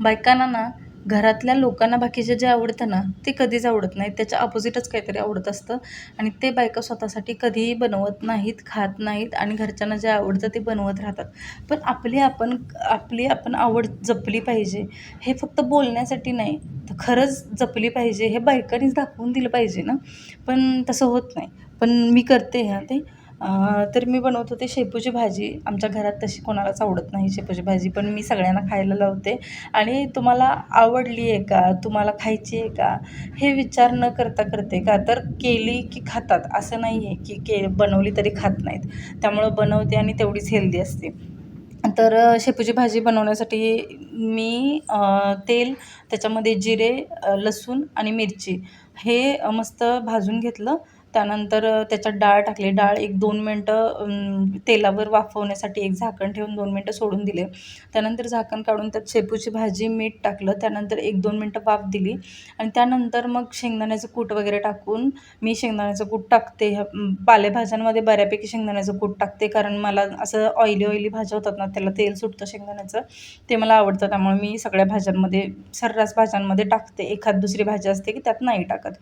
बायकांना ना घरातल्या लोकांना बाकीचे जे आवडतं ना ते कधीच आवडत नाही. त्याच्या अपोजिटच काहीतरी आवडत असतं. आणि ते बायका स्वतःसाठी कधीही बनवत नाहीत खात नाहीत आणि घरच्यांना जे आवडतं ते बनवत राहतात. पण आपली आपण आपली आपण आवड जपली पाहिजे हे फक्त बोलण्यासाठी नाही. तर खरंच जपली पाहिजे हे बायकांनीच दाखवून दिलं पाहिजे ना. पण तसं होत नाही. पण मी करते ह्या ते. तर मी बनवत होते शेपूची भाजी. आमच्या घरात तशी कोणालाच आवडत नाही शेपूची भाजी पण मी सगळ्यांना खायला लावते. आणि तुम्हाला आवडली आहे का? तुम्हाला खायची आहे का? हे विचार न करता करते का? तर केली की खातात. असं नाही आहे की के बनवली तरी खात नाहीत. त्यामुळं बनवते आणि तेवढीच हेल्दी असते. तर शेपूची भाजी बनवण्यासाठी मी तेल त्याच्यामध्ये जिरे लसूण आणि मिरची हे मस्त भाजून घेतलं. त्यानंतर त्याच्यात डाळ टाकली. डाळ एक दोन मिनटं तेलावर वाफवण्यासाठी एक झाकण ठेवून दोन मिनटं सोडून दिले. त्यानंतर झाकण काढून त्यात शेपूची भाजी मीठ टाकलं. त्यानंतर एक दोन मिनटं वाफ दिली. आणि त्यानंतर मग शेंगदाण्याचं कूट वगैरे टाकून मी शेंगदाण्याचं कूट टाकते. ह्या पालेभाज्यांमध्ये बऱ्यापैकी शेंगदाण्याचं कूट टाकते. कारण मला असं ऑइली ऑइली भाज्या होतात ना त्याला तेल सुटतं शेंगदाण्याचं ते मला आवडतं. त्यामुळे मी सगळ्या भाज्यांमध्ये सर्रास भाज्यांमध्ये टाकते. एखाद दुसरी भाजी असते की त्यात नाही टाकत.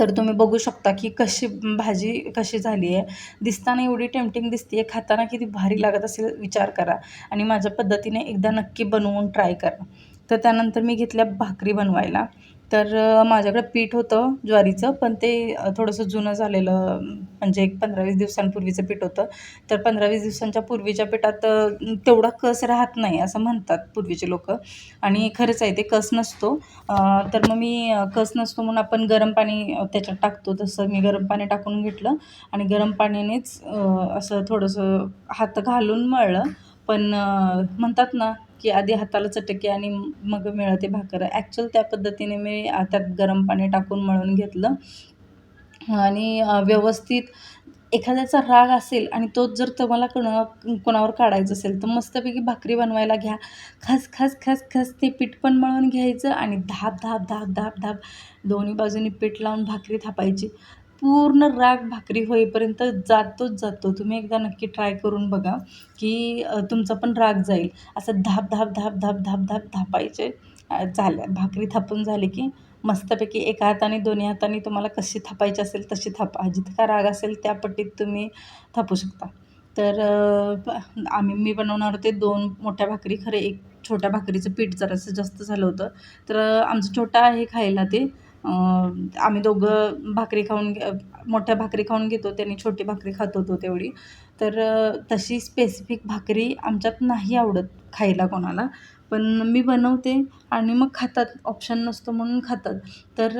तर तुम्ही बघू शकता की कशी भाजी कशी झाली आहे. दिसताना एवढी टेम्पटिंग दिसते आहे खाताना किती भारी लागत असेल विचार करा. आणि माझ्या पद्धतीने एकदा नक्की बनवून ट्राय करा. तर त्यानंतर मी घेतल्या भाकरी बनवायला. तर माझ्याकडं पीठ होतं ज्वारीचं पण ते थोडंसं जुनं झालेलं म्हणजे एक पंधरा वीस दिवसांपूर्वीचं पीठ होतं. तर पंधरा वीस दिवसांच्या पूर्वीच्या पिठात तेवढा कस राहत नाही असं म्हणतात पूर्वीचे लोक. आणि खरंच आहे ते कस नसतो. तर मग मी कस नसतो म्हणून आपण गरम पाणी त्याच्यात टाकतो. तसं मी गरम पाणी टाकून घेतलं. आणि गरम पाण्यानेच असं थोडंसं हात घालून मळलं. पण म्हणतात ना की आधी हाताला चटके आणि मग मिळते भाकर. ॲक्च्युअल त्या पद्धतीने मी त्यात गरम पाणी टाकून मळून घेतलं. आणि व्यवस्थित एखाद्याचा राग असेल आणि तोच जर तुम्हाला कोणा कोणावर काढायचं असेल तर मस्तपैकी भाकरी बनवायला घ्या. खस खस खस खस ते पीठ पण मळून घ्यायचं आणि धाप धाप धाप धाप धाप दोन्ही बाजूनी पीठ लावून भाकरी थापायची. पूर्ण राग भाकरी होईपर्यंत जातोच जातो. तुम्ही एकदा नक्की ट्राय करून बघा की तुमचा पण राग जाईल. असं धाप धाप धाप धाप धाप धाप धापायचे झाल्या भाकरी थापून झाली की मस्तपैकी एका हाताने दोन्ही हाताने तुम्हाला कशी थापायची असेल तशी थापा. जितका राग असेल त्या पट्टीत तुम्ही थापू शकता. तर आम्ही मी बनवणार होते दोन मोठ्या भाकरी. खरे एक छोट्या भाकरीचं पीठ जरासं जास्त झालं होतं. तर आमचं छोटा आहे खायला ते. आम्ही दोघं भाकरी खाऊन मोठ्या भाकरी खाऊन घेतो त्यांनी छोटी भाकरी खात होतो तेवढी. तर तशी स्पेसिफिक भाकरी आमच्यात नाही आवडत खायला कोणाला. पण मी बनवते आणि मग खातात ऑप्शन नसतो म्हणून खातात. तर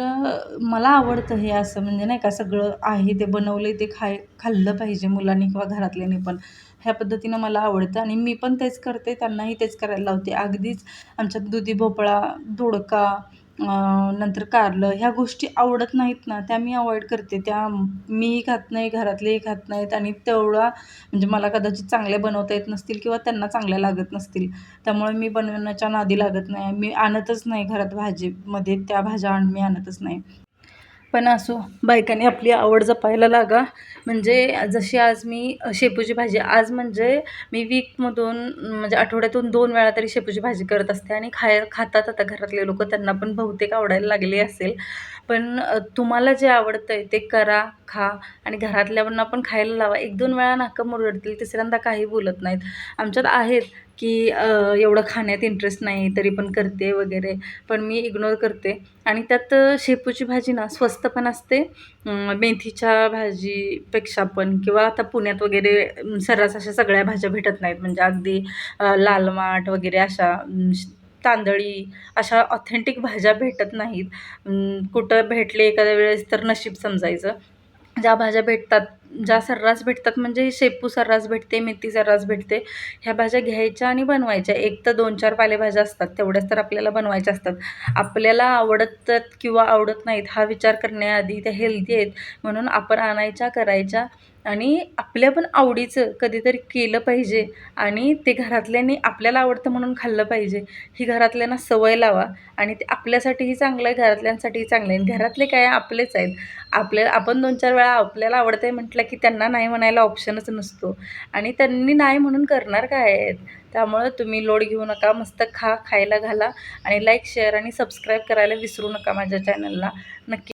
मला आवडतं हे असं म्हणजे नाही का सगळं आहे ते बनवलं ते खाय खाल्लं पाहिजे मुलांनी किंवा घरातल्याने पण. ह्या पद्धतीनं मला आवडतं आणि मी पण तेच करते त्यांनाही तेच करायला लावते. अगदीच आमच्यात दुधी भोपळा दोडका नंतर कारलं ह्या गोष्टी आवडत नाहीत ना त्या मी अवॉइड करते. त्या मीही खात नाही घरातलेही खात नाहीत आणि तेवढा म्हणजे मला कदाचित चांगल्या बनवता येत नसतील किंवा त्यांना चांगल्या लागत नसतील. त्यामुळे मी बनवण्याच्या नादी लागत नाही. मी आणतच नाही घरात भाजीमध्ये त्या भाज्या आण मी आणतच नाही. पण असो बायकांनी आपली आवड जपायला लागा. म्हणजे जशी आज मी शेपूची भाजी आज म्हणजे मी वीकमधून म्हणजे आठवड्यातून दोन वेळा तरी शेपूची भाजी करत असते आणि खाय खातात आता घरातले लोक त्यांना पण बहुतेक आवडायला लागले असेल. पण तुम्हाला जे आवडतं आहे ते करा खा आणि घरातल्यांना पण खायला लावा. एक दोन वेळा नाकं मुरडतील तिसऱ्यांदा काही बोलत नाहीत. आमच्यात आहेत की एवढं खाण्यात इंटरेस्ट नाही तरी पण करते वगैरे. पण मी इग्नोर करते. आणि त्यात शेपूची भाजी ना स्वस्त पण असते. मेथीच्या भाजीपेक्षा पण किंवा आता पुण्यात वगैरे सर्रास अशा सगळ्या भाज्या भेटत नाहीत. म्हणजे अगदी लाल माठ वगैरे अशा तांदळी अशा ऑथेंटिक भाज्या भेटत नाहीत. कुठं भेटले एखाद्या वेळेस तर नशीब समजायचं. ज्या भाज्या भेटतात ज्या सर्रास भेटतात म्हणजे शेपू सर्रास भेटते मेथी सर्रास भेटते ह्या भाज्या घ्यायच्या आणि बनवायच्या. एक तर दोन चार पालेभाज्या असतात तेवढ्याच तर आपल्याला बनवायच्या असतात. आपल्याला आवडतात किंवा आवडत नाहीत हा विचार करण्याआधी त्या हेल्दी आहेत. म्हणून आपण आणायच्या करायच्या आणि आपल्या पण आवडीचं कधीतरी केलं पाहिजे आणि ते घरातल्यानी आपल्याला आवडतं म्हणून खाल्लं पाहिजे. ही घरातल्यांना सवय लावा आणि ते आपल्यासाठीही चांगलं आहे घरातल्यांसाठीही चांगलं आहे. घरातले काय आपलेच आहेत. आपल्या आपण दोन चार वेळा आपल्याला आवडतं आहे म्हटलं की त्यांना नाही म्हणायला ऑप्शनच नसतो. आणि त्यांनी नाही म्हणून करणार काय आहेत? त्यामुळं तुम्ही लोड घेऊ नका मस्त खा खायला घाला आणि लाईक शेअर आणि सबस्क्राईब करायला विसरू नका माझ्या चॅनलला नक्की